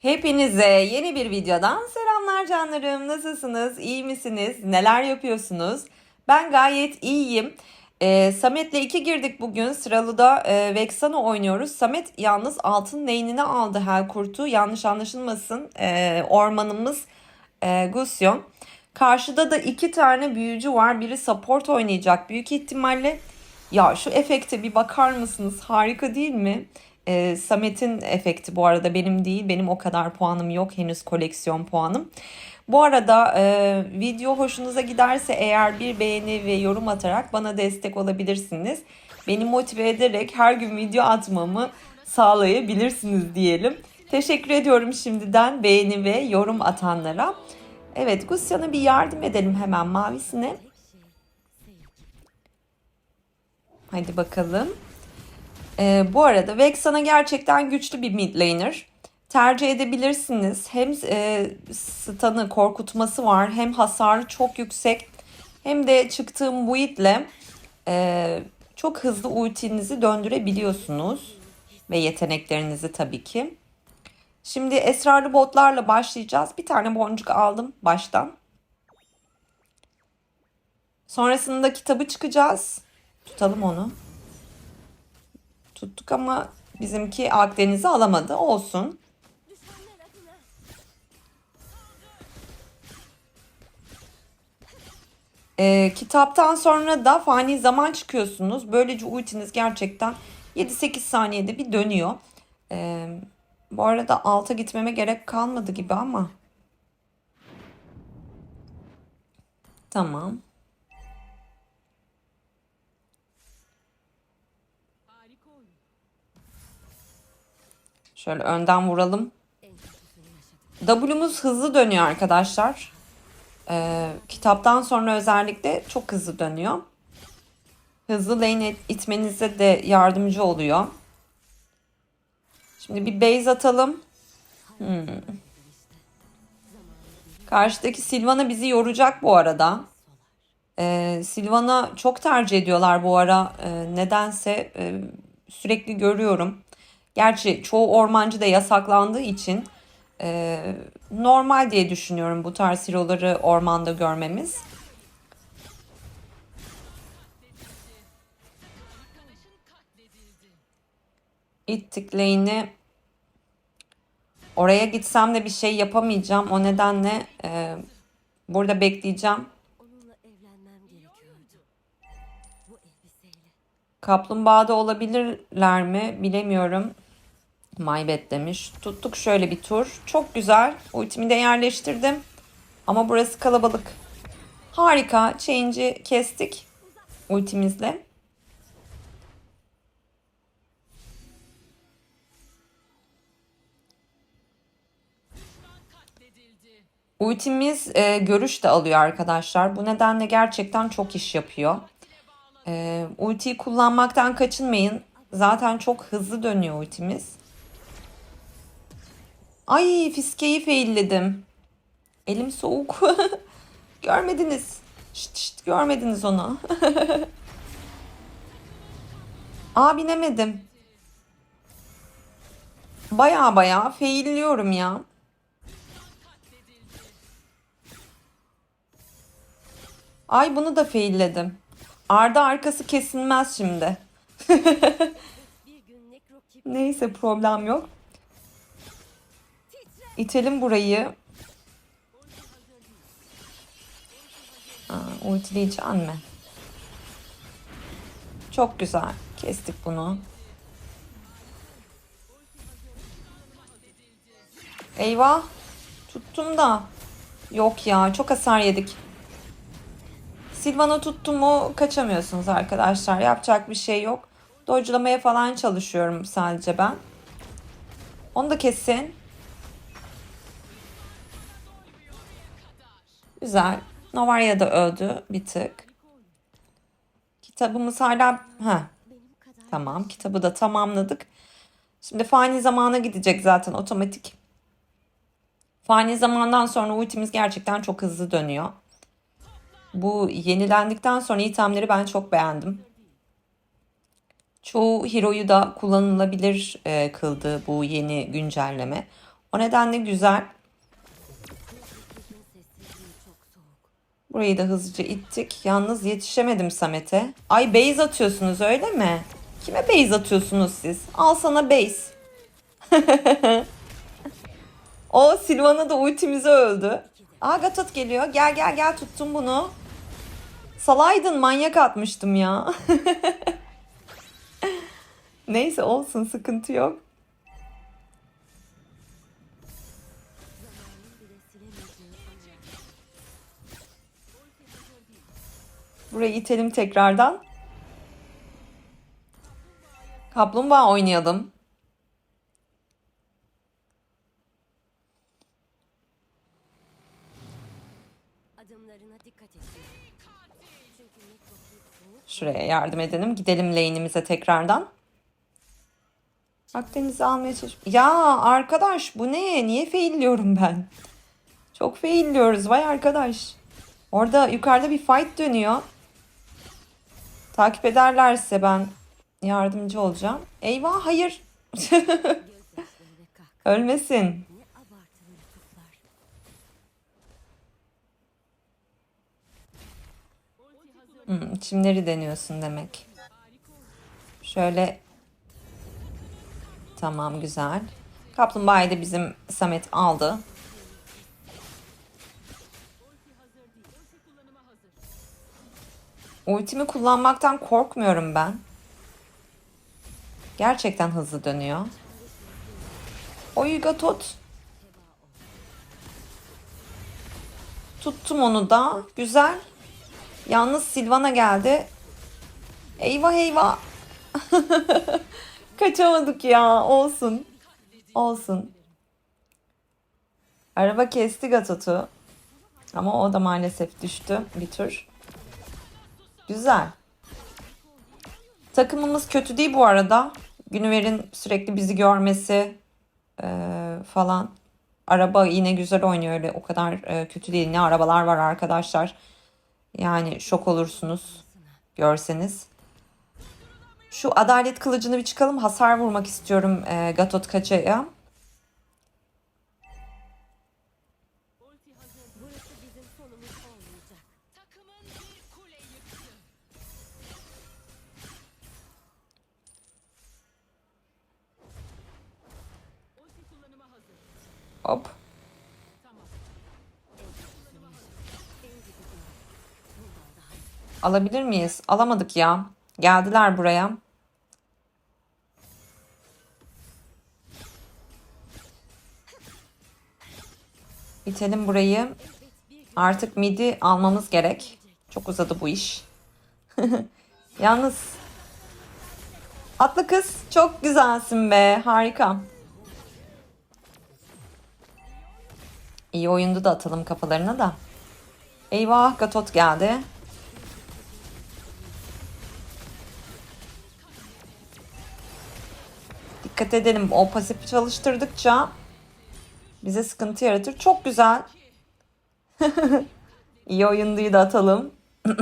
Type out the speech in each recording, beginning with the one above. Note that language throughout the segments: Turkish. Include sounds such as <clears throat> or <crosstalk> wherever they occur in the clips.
Hepinize yeni bir videodan selamlar canlarım. Nasılsınız? İyi misiniz? Neler yapıyorsunuz? Ben gayet iyiyim. Ee, Samet'le iki girdik bugün. Sıralıda e, Vexana oynuyoruz. Samet yalnız altın lane'ini aldı Helkurt'u. Yanlış anlaşılmasın. Ee, ormanımız e, Gusyon. Karşıda da iki tane büyücü var. Biri support oynayacak büyük ihtimalle. Ya şu efekte bir bakar mısınız? Harika değil mi? Ee, Samet'in efekti bu arada benim değil. Benim o kadar puanım yok henüz koleksiyon puanım. Bu arada e, video hoşunuza giderse eğer bir beğeni ve yorum atarak bana destek olabilirsiniz. Beni motive ederek her gün video atmamı sağlayabilirsiniz diyelim. Teşekkür ediyorum şimdiden beğeni ve yorum atanlara. Evet Gusyan'a bir yardım edelim hemen mavisine. Hadi bakalım. Ee, bu arada Vexana gerçekten güçlü bir mid laner. Tercih edebilirsiniz. Hem e, stun'ı korkutması var hem hasarı çok yüksek. Hem de çıktığım build'le e, çok hızlı ultinizi döndürebiliyorsunuz. Ve yeteneklerinizi tabii ki. Şimdi esrarlı botlarla başlayacağız. Bir tane boncuk aldım baştan. Sonrasında kitabı çıkacağız. Tutalım onu. Tuttuk ama bizimki Akdeniz'i alamadı. Olsun. Ee, kitaptan sonra da fani zaman çıkıyorsunuz. Böylece ultiniz gerçekten 7-8 saniyede bir dönüyor. Ee, bu arada alta gitmeme gerek kalmadı gibi ama. Tamam. Şöyle önden vuralım. W'muz hızlı dönüyor arkadaşlar. Ee, kitaptan sonra özellikle çok hızlı dönüyor. Hızlı lane itmenize de yardımcı oluyor. Şimdi bir base atalım. Hmm. Karşıdaki Silvana bizi yoracak bu arada. Ee, Silvana çok tercih ediyorlar bu ara. Ee, nedense e, sürekli görüyorum. Gerçi çoğu ormancı da yasaklandığı için e, normal diye düşünüyorum bu tarz hero'ları ormanda görmemiz. İttik. Oraya gitsem de bir şey yapamayacağım. O nedenle e, burada bekleyeceğim. Kaplumbağada olabilirler mi bilemiyorum. Maybet demiş. Tuttuk şöyle bir tur. Çok güzel. Ultimi de yerleştirdim. Ama burası kalabalık. Harika. Change'i kestik. Ultimizle. Ultimiz e, görüş de alıyor arkadaşlar. Bu nedenle gerçekten çok iş yapıyor. E, ultiyi kullanmaktan kaçınmayın. Zaten çok hızlı dönüyor ultimiz. Ay fiskeyi failledim. Elim soğuk. <laughs> görmediniz. Şşt şşt görmediniz onu. <laughs> Aa binemedim. Baya baya failliyorum ya. Ay bunu da failledim. Arda arkası kesilmez şimdi. <laughs> Neyse problem yok. İtelim burayı. Aa, ultileyeceksin mi? Çok güzel. Kestik bunu. Eyvah. Tuttum da. Yok ya çok hasar yedik. Silvan'ı tuttum mu kaçamıyorsunuz arkadaşlar. Yapacak bir şey yok. Dodge'lamaya falan çalışıyorum sadece ben. Onu da kesin. Güzel. Novarya da öldü bir tık. Kitabımız hala... Ha, tamam. Kitabı da tamamladık. Şimdi fani zamana gidecek zaten otomatik. Fani zamandan sonra ultimiz gerçekten çok hızlı dönüyor. Bu yenilendikten sonra itemleri ben çok beğendim. Çoğu hero'yu da kullanılabilir e, kıldı bu yeni güncelleme. O nedenle güzel. Burayı da hızlıca ittik. Yalnız yetişemedim Samet'e. Ay base atıyorsunuz öyle mi? Kime base atıyorsunuz siz? Al sana base. <laughs> o Silvana da ultimize öldü. Aa Gatot geliyor. Gel gel gel tuttum bunu. Salaydın manyak atmıştım ya. <laughs> Neyse olsun sıkıntı yok. Burayı itelim tekrardan. Kaplumbağa oynayalım. Şuraya yardım edelim. Gidelim lane'imize tekrardan. Akdeniz'i almaya çalış... Ya arkadaş bu ne? Niye failliyorum ben? Çok failliyoruz vay arkadaş. Orada yukarıda bir fight dönüyor. Takip ederlerse ben yardımcı olacağım. Eyvah hayır. <laughs> Ölmesin. Hmm, çimleri deniyorsun demek. Şöyle. Tamam güzel. Kaplumbağayı da bizim Samet aldı. Ultimi kullanmaktan korkmuyorum ben. Gerçekten hızlı dönüyor. Oyga tut. Tuttum onu da. Güzel. Yalnız Silvana geldi. Eyvah eyvah. <laughs> Kaçamadık ya. Olsun. Olsun. Araba kesti Gatot'u. Ama o da maalesef düştü bir tur. Güzel. Takımımız kötü değil bu arada. Günüver'in sürekli bizi görmesi eee, falan. Araba yine güzel oynuyor öyle o kadar eee, kötü değil. Ne arabalar var arkadaşlar. Yani şok olursunuz görseniz. Şu adalet kılıcını bir çıkalım. Hasar vurmak istiyorum eee Gatot Kaça'ya. Hop. Alabilir miyiz? Alamadık ya. Geldiler buraya. Bitelim burayı. Artık midi almamız gerek. Çok uzadı bu iş. <laughs> Yalnız Atlı kız çok güzelsin be. Harika. İyi oyundu da atalım kafalarına da. Eyvah Gatot geldi. Dikkat edelim. O pasif çalıştırdıkça bize sıkıntı yaratır. Çok güzel. <laughs> iyi oyunduyu da atalım. <clears throat>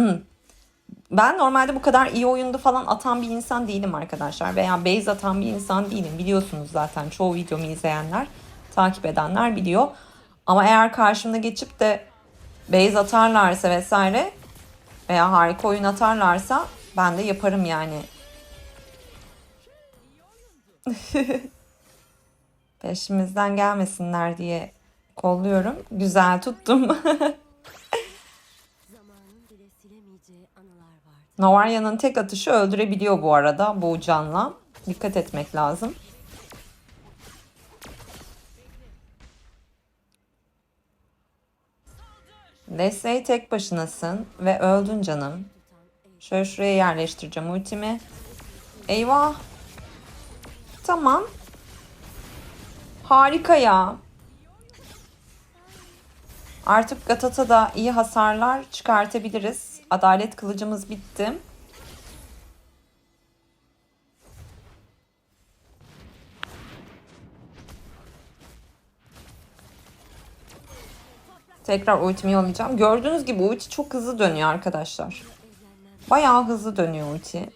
ben normalde bu kadar iyi oyundu falan atan bir insan değilim arkadaşlar. Veya base atan bir insan değilim. Biliyorsunuz zaten çoğu videomu izleyenler, takip edenler biliyor. Ama eğer karşımda geçip de base atarlarsa vesaire veya harika oyun atarlarsa ben de yaparım yani. <laughs> Peşimizden gelmesinler diye kolluyorum. Güzel tuttum. <laughs> Novarya'nın tek atışı öldürebiliyor bu arada bu canla. Dikkat etmek lazım. Leslie tek başınasın ve öldün canım. Şöyle şuraya yerleştireceğim ultimi. Eyvah. Tamam. Harika ya. Artık Gatat'a da iyi hasarlar çıkartabiliriz. Adalet kılıcımız bitti. Tekrar ultimi yollayacağım. Gördüğünüz gibi ulti çok hızlı dönüyor arkadaşlar. Bayağı hızlı dönüyor ulti.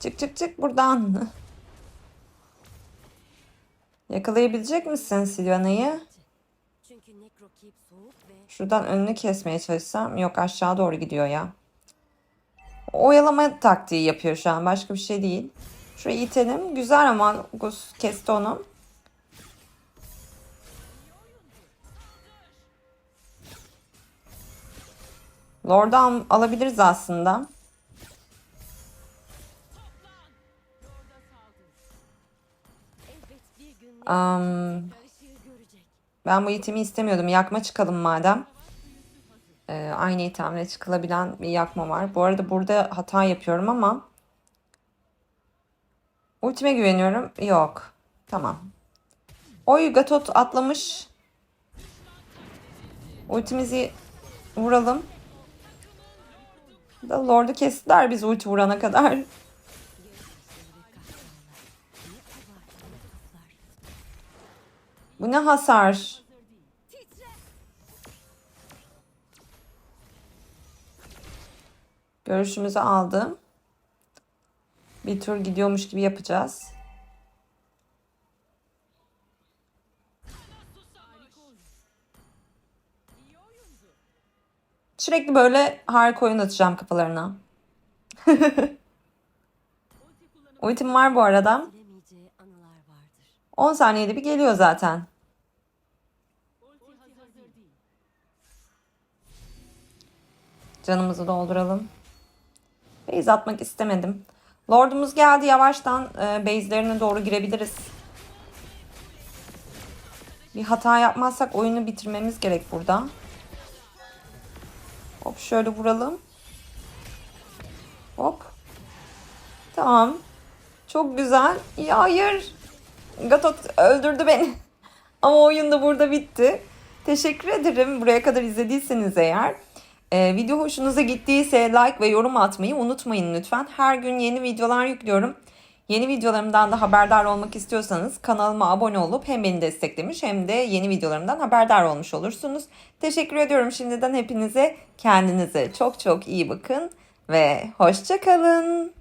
Çık çık çık buradan. Yakalayabilecek misin ve Şuradan önünü kesmeye çalışsam. Yok aşağı doğru gidiyor ya. Oyalama taktiği yapıyor şu an. Başka bir şey değil. Şurayı itelim. Güzel ama Gus kesti onu. Lord'u al- alabiliriz aslında. görecek. ben bu itemi istemiyordum. Yakma çıkalım madem. Ee, aynı itemle çıkılabilen bir yakma var. Bu arada burada hata yapıyorum ama ultime güveniyorum. Yok. Tamam. Oy Gatot atlamış. Ultimizi vuralım. Da Lord'u kestiler biz ulti vurana kadar. Bu ne hasar? Görüşümüzü aldım. Bir tur gidiyormuş gibi yapacağız. Sürekli böyle harika oyun atacağım kafalarına. <laughs> Ultim var bu arada. Silemeyeceği anılar vardır. 10 saniyede bir geliyor zaten. Canımızı dolduralım. Base atmak istemedim. Lordumuz geldi yavaştan e, base'lerine doğru girebiliriz. Bir hata yapmazsak oyunu bitirmemiz gerek burada. Hop şöyle vuralım. Hop. Tamam. Çok güzel. Ya hayır. Gatot öldürdü beni. <laughs> Ama oyun da burada bitti. Teşekkür ederim buraya kadar izlediyseniz eğer. Ee, video hoşunuza gittiyse like ve yorum atmayı unutmayın lütfen. Her gün yeni videolar yüklüyorum. Yeni videolarımdan da haberdar olmak istiyorsanız kanalıma abone olup hem beni desteklemiş hem de yeni videolarımdan haberdar olmuş olursunuz. Teşekkür ediyorum şimdiden hepinize. Kendinize çok çok iyi bakın ve hoşça kalın.